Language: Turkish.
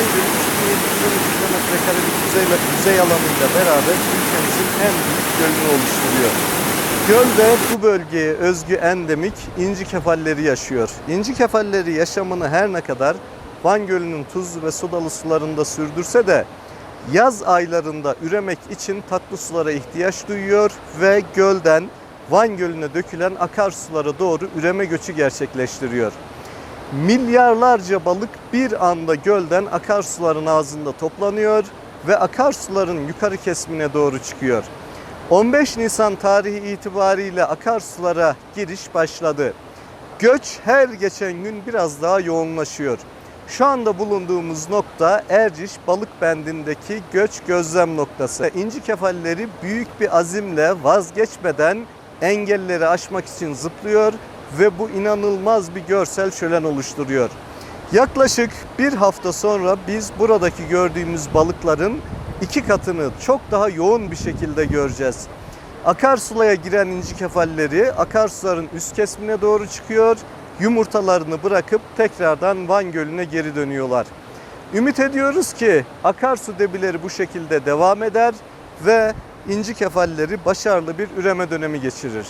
Gölü 2712 kilometrekarelik yüzey, yüzey alanıyla beraber ülkemizin en büyük gölünü oluşturuyor. Gölde bu bölgeye özgü endemik inci kefalleri yaşıyor. İnci kefalleri yaşamını her ne kadar Van Gölü'nün tuzlu ve sodalı sularında sürdürse de yaz aylarında üremek için tatlı sulara ihtiyaç duyuyor ve gölden Van Gölü'ne dökülen akarsulara doğru üreme göçü gerçekleştiriyor. Milyarlarca balık bir anda gölden akarsuların ağzında toplanıyor ve akarsuların yukarı kesimine doğru çıkıyor. 15 Nisan tarihi itibariyle akarsulara giriş başladı. Göç her geçen gün biraz daha yoğunlaşıyor. Şu anda bulunduğumuz nokta Erciş balık bendindeki göç gözlem noktası. İnci kefalleri büyük bir azimle vazgeçmeden engelleri aşmak için zıplıyor ve bu inanılmaz bir görsel şölen oluşturuyor. Yaklaşık bir hafta sonra biz buradaki gördüğümüz balıkların iki katını çok daha yoğun bir şekilde göreceğiz. Akarsuya giren inci kefalleri akarsuların üst kesimine doğru çıkıyor. Yumurtalarını bırakıp tekrardan Van Gölü'ne geri dönüyorlar. Ümit ediyoruz ki akarsu debileri bu şekilde devam eder ve inci kefalleri başarılı bir üreme dönemi geçirir.